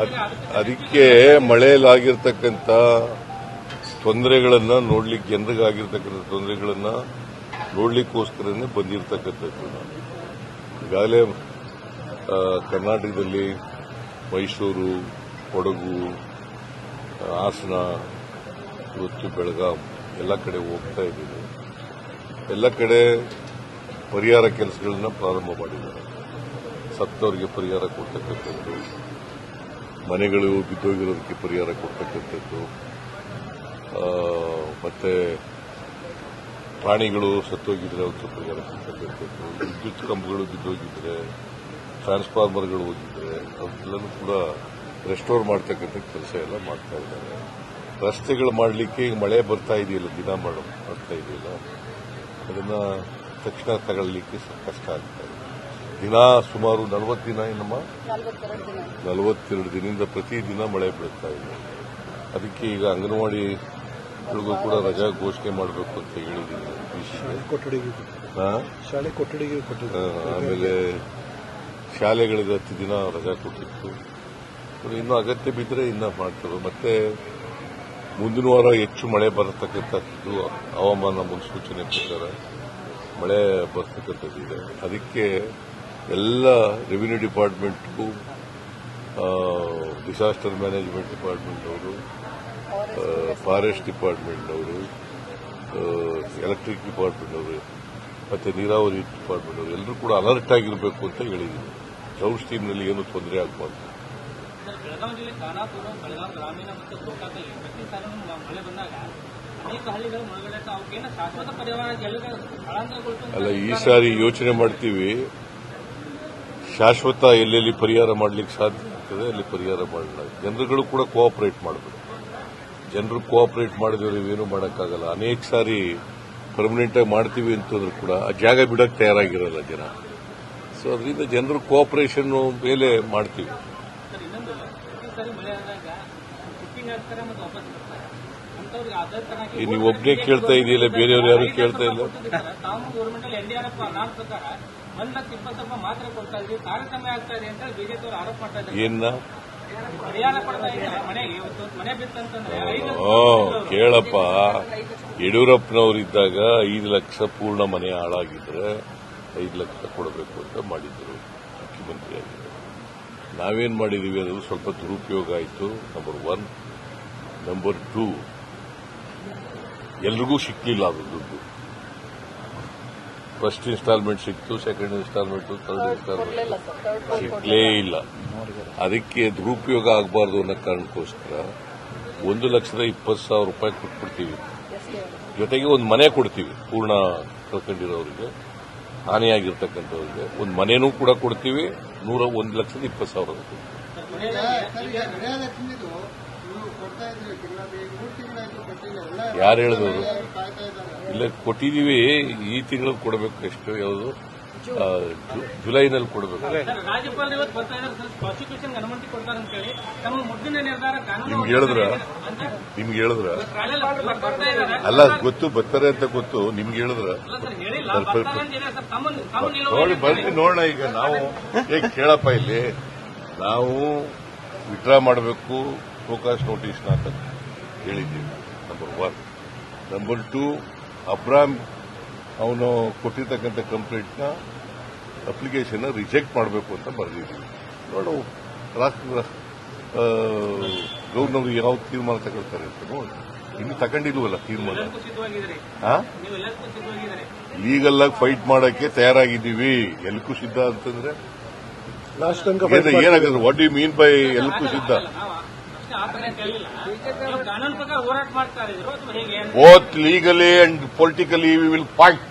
ಅದ್- ಅದಕ್ಕೆ ಮಳೆಯಲ್ಲಾಗಿರ್ತಕ್ಕಂಥ ತೊಂದರೆಗಳನ್ನು ನೋಡ್ಲಿಕ್ಕೆ ಜನರಿಗಾಗಿರ್ತಕ್ಕಂಥ ತೊಂದರೆಗಳನ್ನ ನೋಡ್ಲಿಕ್ಕೋಸ್ಕರನೇ ಬಂದಿರತಕ್ಕಂಥದ್ದು ಈಗಾಗಲೇ ಕರ್ನಾಟಕದಲ್ಲಿ ಮೈಸೂರು, ಕೊಡಗು ಹಾಸನ, ಇವತ್ತು ಬೆಳಗಾಂ ಎಲ್ಲ ಕಡೆ ಹೋಗ್ತಾ ಇದ್ದೀವಿ. ಎಲ್ಲ ಕಡೆ ಪರಿಹಾರ ಕೆಲಸಗಳನ್ನ ಪ್ರಾರಂಭ ಮಾಡಿದ್ದಾರೆ. ಸತ್ತವರಿಗೆ ಪರಿಹಾರ ಕೊಡ್ತಕ್ಕಂಥದ್ದು. ಮನೆಗಳು ಬಿದ್ದೋಗಿರೋದಕ್ಕೆ ಪರಿಹಾರ ಕೊಡ್ತಕ್ಕಂಥದ್ದು. ಮತ್ತೆ ಪ್ರಾಣಿಗಳು ಸತ್ತೋಗಿದ್ರೆ ಅವಕ್ಕೆ ಪರಿಹಾರ ಕೊಡ್ತಕ್ಕಂಥದ್ದು. ವಿದ್ಯುತ್ ಕಂಬಗಳು ಬಿದ್ದೋಗಿದ್ರೆ, ಟ್ರಾನ್ಸ್ಫಾರ್ಮರ್ಗಳು ಹೋಗಿದ್ರೆ ಅವಕ್ಕೆಲ್ಲನೂ ಕೂಡ ರೆಸ್ಟೋರ್ ಮಾಡ್ತಕ್ಕಂಥ ಕೆಲಸ ಎಲ್ಲ ಮಾಡ್ತಾ ಇದ್ದಾರೆ. ರಸ್ತೆಗಳು ಮಾಡಲಿಕ್ಕೆ ಈಗ ಮಳೆ ಬರ್ತಾ ಇದೆಯಲ್ಲ, ದಿನ ಬರ್ತಾ ಇದೆಯಲ್ಲ, ಅದನ್ನ ತಕ್ಷಣ ತಗೊಳ್ಳಿಕ್ಕೆ ಕಷ್ಟ ಆಗ್ತಾ ಇದೆ. ದಿನ ಸುಮಾರು ನಲವತ್ತು ದಿನ ಏನಮ್ಮ? ನಲವತ್ತೆರಡು ದಿನ ನಲವತ್ತೆರಡು ದಿನದಿಂದ ಪ್ರತಿದಿನ ಮಳೆ ಬೀಳ್ತಾ ಇದೆ. ಅದಕ್ಕೆ ಈಗ ಅಂಗನವಾಡಿ ಕೂಡ ರಜಾ ಘೋಷಣೆ ಮಾಡಬೇಕು ಅಂತ ಹೇಳಿದ್ದೀನಿ ಆಮೇಲೆ ಶಾಲೆಗಳಿಗೆ ಹತ್ತು ದಿನ ರಜಾ ಕೊಟ್ಟಿತ್ತು. ಇನ್ನು ಇನ್ನೂ ಅಗತ್ಯ ಬಿದ್ದರೆ ಇನ್ನ ಮಾಡ್ತಾರೆ ಮತ್ತೆ ಮುಂದಿನ ವಾರ ಹೆಚ್ಚು ಮಳೆ ಬರತಕ್ಕಂಥದ್ದು ಹವಾಮಾನ ಮುನ್ಸೂಚನೆ ಪ್ರಕಾರ ಮಳೆ ಬರ್ತಕ್ಕಂಥದ್ದಿದೆ. ಅದಕ್ಕೆ ಎಲ್ಲ ರೆವಿನ್ಯೂ ಡಿಪಾರ್ಟ್ಮೆಂಟ್ಗೂ ಡಿಸಾಸ್ಟರ್ ಮ್ಯಾನೇಜ್ಮೆಂಟ್ ಡಿಪಾರ್ಟ್ಮೆಂಟ್ ಅವರು ಫಾರೆಸ್ಟ್ ಡಿಪಾರ್ಟ್ಮೆಂಟ್ನವರು ಎಲೆಕ್ಟ್ರಿಕ್ ಡಿಪಾರ್ಟ್ಮೆಂಟ್ ಅವರು ಮತ್ತೆ ನೀರಾವರಿ ಡಿಪಾರ್ಟ್ಮೆಂಟ್ ಅವರು ಎಲ್ಲರೂ ಕೂಡ ಅಲರ್ಟ್ ಆಗಿರಬೇಕು ಅಂತ ಹೇಳಿದ್ದೀನಿ ಡೌನ್ ಸ್ಟ್ರೀಮ್ನಲ್ಲಿ ಏನು ತೊಂದರೆ ಆಗಬಾರ್ದು ಸರ್, ಬೆಳಗಾವಿ ಜಿಲ್ಲೆ ಖಾನಾಪುರ ಬೆಳಗಾವಿ ಗ್ರಾಮೀಣ ಮತ್ತು ಗೋಕಾಕಲ್ಲಿ ಪ್ರತಿ ಸಾರಿನೂ ಮಳೆ ಬಂದಾಗ ಅನೇಕ ಹಳ್ಳಿಗಳು ಮುಳುಗಡೆ ಆಗ್ತಾವೆ. ಶಾಶ್ವತ ಪರಿಹಾರ ಎಲ್ಲ ಅಲ್ಲ ಈ ಸಾರಿ ಯೋಚನೆ ಮಾಡ್ತೀವಿ ಶಾಶ್ವತ ಎಲ್ಲೆಲ್ಲಿ ಪರಿಹಾರ ಮಾಡಲಿಕ್ಕೆ ಸಾಧ್ಯ ಆಗ್ತದೆ, ಅಲ್ಲಿ ಪರಿಹಾರ ಮಾಡಲ್ಲ ಜನರುಗಳು ಕೂಡ ಕೋಆಪರೇಟ್ ಮಾಡಬೇಕು. ಜನರು ಕೋಆಪರೇಟ್ ಮಾಡಿದ್ರೆ ಏನು ಮಾಡೋಕ್ಕಾಗಲ್ಲ. ಅನೇಕ ಸಾರಿ ಪರ್ಮನೆಂಟ್ ಆಗಿ ಮಾಡ್ತೀವಿ ಅಂತಂದ್ರೂ ಕೂಡ ಆ ಜಾಗ ಬಿಡಕ್ಕೆ ತಯಾರಾಗಿರಲ್ಲ ಜನ. ಸೊ ಅದರಿಂದ ಜನರು ಕೋಆಪರೇಷನ್ ಮೇಲೆ ಮಾಡ್ತೀವಿ ಸರ್ ಇನ್ನೊಂದು ಪ್ರತಿ ಸಾರಿ ಮಳೆ ಆದಾಗ ಬುಕ್ಕಿಂಗ್ ಆಗ್ತಾರೆ ಮತ್ತು ವಾಪಸ್ ಬರ್ತಾರೆ ಅಂತವ್ರಿಗೆ ಅದೇ ತರನಾಗಿ ಈ ನೀವು ಒಬ್ಬನೇ ಕೇಳ್ತಾ ಇದೆಯಲ್ಲ ಬೇರೆಯವ್ರು ಯಾರು ಕೇಳ್ತಾ ಇಲ್ಲ? ಏನ ಕೇಳಪ್ಪ. ಯಡಿಯೂರಪ್ಪನವರಿದ್ದಾಗ ಐದು ಲಕ್ಷ ಪೂರ್ಣ ಮನೆ ಹಾಳಾಗಿದ್ರೆ ಐದು ಲಕ್ಷ ಕೊಡಬೇಕು ಅಂತ ಮಾಡಿದ್ರು ಮುಖ್ಯಮಂತ್ರಿಯಾಗಿದ್ದರು. ನಾವೇನ್ ಮಾಡಿದೀವಿ ಅದು ಸ್ವಲ್ಪ ದುರುಪಯೋಗ ಆಯಿತು. ನಂಬರ್ ಒನ್ ನಂಬರ್ ಟೂ ಎಲ್ರಿಗೂ ಸಿಕ್ಕಲಿಲ್ಲ ಅದು ದುಡ್ಡು. ಫಸ್ಟ್ ಇನ್ಸ್ಟಾಲ್ಮೆಂಟ್ ಸಿಕ್ತು ಸೆಕೆಂಡ್ ಇನ್ಸ್ಟಾಲ್ಮೆಂಟ್ ಥರ್ಡ್ ಇನ್ಸ್ಟಾಲ್ಮೆಂಟ್ ಸಿಗ್ಲೇ ಇಲ್ಲ. ಅದಕ್ಕೆ ದುರುಪಯೋಗ ಆಗಬಾರ್ದು ಅನ್ನೋ ಕಾರಣಕ್ಕೋಸ್ಕರ ಒಂದು ಲಕ್ಷದ ಇಪ್ಪತ್ತು ಸಾವಿರ ರೂಪಾಯಿ ಕೊಟ್ಬಿಡ್ತೀವಿ. ಜೊತೆಗೆ ಒಂದು ಮನೆ ಕೊಡ್ತೀವಿ ಪೂರ್ಣ ಕಳ್ಕೊಂಡಿರೋರಿಗೆ ಹಾನಿಯಾಗಿರ್ತಕ್ಕಂಥವ್ರಿಗೆ ಒಂದು ಮನೆನೂ ಕೂಡ ಕೊಡ್ತೀವಿ ನೂರ ಒಂದು ಲಕ್ಷದ ಇಪ್ಪತ್ತು ಸಾವಿರ ಯಾರು ಹೇಳಿದವರು? ಇಲ್ಲ ಕೊಟ್ಟಿದೀವಿ ಈ ತಿಂಗಳು ಕೊಡಬೇಕು ಎಷ್ಟು ಯಾವುದು? ಜುಲೈನಲ್ಲಿ ಕೊಡಬೇಕು. ನಿಮ್ಗೆ ಹೇಳಿದ್ರ? ನಿಮ್ಗೆ ಹೇಳಿದ್ರ? ಅಲ್ಲ ಗೊತ್ತು ಬರ್ತಾರೆ ಅಂತ ಗೊತ್ತು. ನಿಮ್ಗೆ ಹೇಳಿದ್ರ? ನೋಡಿ ಬರ್ತೀವಿ ನೋಡೋಣ ಈಗ ನಾವು ಏ ಕೇಳಪ್ಪ ಇಲ್ಲಿ. ನಾವು ವಿಡ್ರಾ ಮಾಡಬೇಕು ಫೋಕಸ್ ನೋಟಿಸ್ನ ಅಂತ ಹೇಳಿದ್ದೀವಿ. ನಂಬರ್ ಒನ್ ನಂಬರ್ ಟೂ ಅಬ್ರಾಮ್ ಅವನು ಕೊಟ್ಟಿರ್ತಕ್ಕಂಥ ಕಂಪ್ಲೇಂಟ್ನ ಅಪ್ಲಿಕೇಶನ್ ರಿಜೆಕ್ಟ್ ಮಾಡಬೇಕು ಅಂತ ಬರೆದಿದ್ದೀವಿ. ನೋಡು ರಾಷ್ಟ್ರ ಗೌರ್ನರ್ ಯಾವ ತೀರ್ಮಾನ ತಗೊಳ್ತಾರೆ ಅಂತ ನೋಡಿ. ಇನ್ನು ತಗೊಂಡಿಲ್ವಲ್ಲ ತೀರ್ಮಾನ? ಲೀಗಲ್ ಆಗಿ ಫೈಟ್ ಮಾಡಕ್ಕೆ ತಯಾರಾಗಿದ್ದೀವಿ. ಎಲ್ಕು ಸಿದ್ಧ ಅಂತಂದ್ರೆ? ಏನಾಗುತ್ತೆ ವಾಟ್ ಯು ಮೀನ್ ಬೈ ಎಲ್ಕು ಸಿದ್ಧ? Both legally and politically we will fight